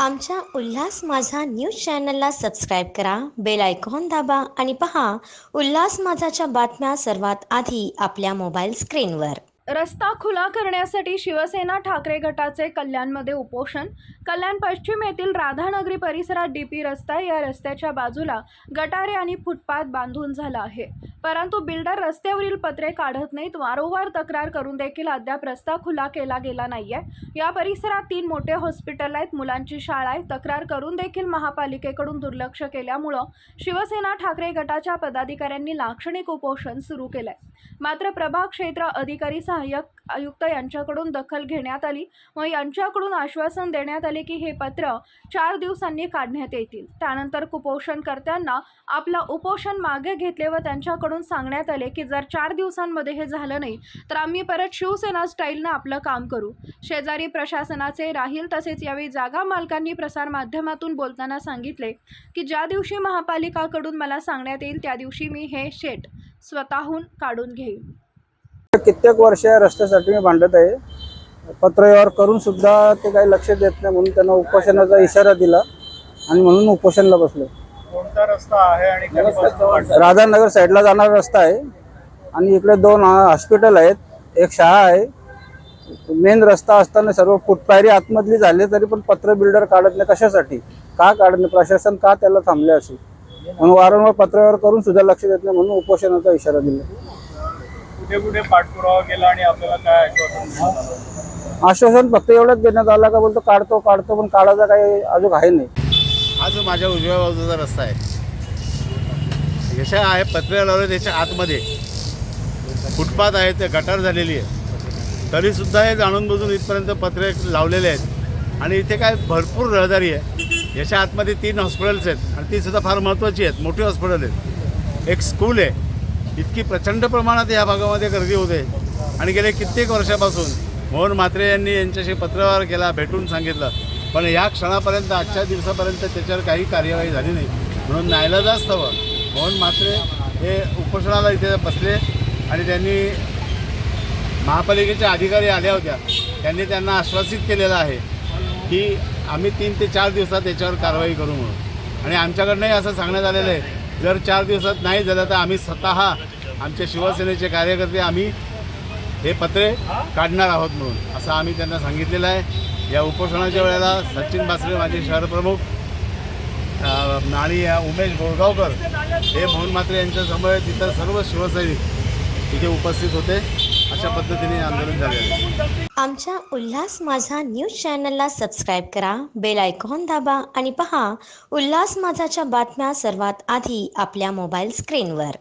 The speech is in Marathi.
आमच्या उल्हास माझा न्यूज चॅनलला सबस्क्राईब करा बेल आयकॉन दाबा आणि पहा उल्हास माझाच्या बातम्या सर्वात आधी आपल्या मोबाईल स्क्रीनवर. रस्ता खुला करण्यासाठी शिवसेना ठाकरे गटाचे कल्याणमध्ये उपोषण. कल्याण पश्चिम येथील राधानगरी परिसरात डीपी रस्ता या रस्त्याच्या बाजूला गटारे आणि फुटपाथ बांधून झाला आहे. परंतु बिल्डर रस्त्यावरील पत्रे काढत नाहीत. वारंवार तक्रार करून देखील अद्याप रस्ता खुला केला गेला नाही आहे या परिसरात तीन मोठे हॉस्पिटल आहेत मुलांची शाळा आहे. तक्रार करून देखील महापालिकेकडून दुर्लक्ष केल्यामुळं शिवसेना ठाकरे गटाच्या पदाधिकाऱ्यांनी लाक्षणिक उपोषण सुरू केलं आहे मात्र प्रभाग क्षेत्र अधिकारी सहाय्यक आयुक्त यांच्याकडून दखल घेण्यात आली व यांच्याकडून आश्वासन देण्यात आले की हे पत्र चार दिवसांनी काढण्यात येतील. त्यानंतर कुपोषणकर्त्यांना आपलं उपोषण मागे घेतले व त्यांच्याकडून सांगण्यात आले की जर चार दिवसांमध्ये हे झालं नाही तर आम्ही परत शिवसेना स्टाईलनं आपलं काम करू. शेजारी प्रशासनाचे राहील तसेच यावेळी जागा मालकांनी प्रसारमाध्यमातून बोलताना सांगितले की ज्या दिवशी महापालिकाकडून मला सांगण्यात येईल त्या दिवशी मी हे शेट स्वतःहून काढून घेईन. कित्येक वर्ष रस्त्यासाठी मी भांडत आहे. पत्रव्यवहार करून सुद्धा ते काही लक्ष देत नाही म्हणून त्यांना उपोषणाचा इशारा दिला आणि म्हणून उपोषणला बसलो कोणता रस्ता आहे आणि कधीपासून? राधानगर साईडला जाणारा रस्ता आहे. आणि इकडे दोन हॉस्पिटल आहेत. एक शाळा आहे. मेन रस्ता असताना सर्व फुटपायरी आतमधली झाले तरी पण पत्र बिल्डर काढत नाही. कशासाठी? का काढत नाही? प्रशासन का त्याला थांबले असे म्हणून वारंवार पत्रव्यवहार करून सुद्धा लक्ष देत नाही म्हणून उपोषणाचा इशारा दिला. कुठे कुठे पाठपुरावा केला आणि आपल्याला काय आश्वासन? आश्वासन फक्त एवढंच देण्यात आलं का बोलतो काढतो काढतो पण काढायचा काही अजून आहे नाही. हा जो माझ्या उजव्या बाजूचा रस्ता आहे. यशा आहे पत्रे लावले त्याच्या आतमध्ये. फुटपाथ आहे ते गटार झालेली आहे. तरीसुद्धा हे जाणून बुजून इथपर्यंत पत्रे लावलेले आहेत. आणि इथे काय भरपूर रहदारी आहे. याच्या आतमध्ये तीन हॉस्पिटल्स आहेत आणि ती सुद्धा फार महत्त्वाची आहेत. मोठी हॉस्पिटल आहेत. एक स्कूल आहे. इतकी प्रचंड प्रमाणात या भागामध्ये गर्दी होते. आणि गेले कित्येक वर्षापासून मोहन म्हात्रे यांनी यांच्याशी पत्रव्यवहार केला भेटून सांगितलं. पण या क्षणापर्यंत आजच्या दिवसापर्यंत त्याच्यावर काही कार्यवाही झाली नाही. म्हणून नाईलाजाच हवं. मोहन म्हात्रे हे उपोषणाला इथे बसले आणि त्यांनी महापालिकेच्या अधिकारी आल्या होत्या. त्यांनी त्यांना आश्वासित केलेलं आहे की आम्ही तीन ते चार दिवसात याच्यावर कारवाई करू म्हणून. आणि आमच्याकडनंही असं सांगण्यात आलेलं आहे जर चार दिवसात नाही झालं तर आम्ही स्वतः आमचे शिवसेनेचे कार्यकर्ते आम्ही हे पत्रे काढणार आहोत म्हणून. असं आम्ही त्यांना सांगितलेलं आहे. या उपोषणाच्या वेळेला सचिन बासरे माझे शहरप्रमुख आणि उमेश बोरगावकर हे मोहन म्हात्रे यांच्यासमोर तिथं सर्व शिवसैनिक तिथे उपस्थित होते. अशा पद्धतीने आंदोलन झाले आमच्या उल्हास माझा न्यूज चॅनलला सबस्क्राईब करा बेल आयकॉन दाबा आणि पहा उल्हास माझाच्या बातम्या सर्वात आधी आपल्या मोबाईल स्क्रीनवर.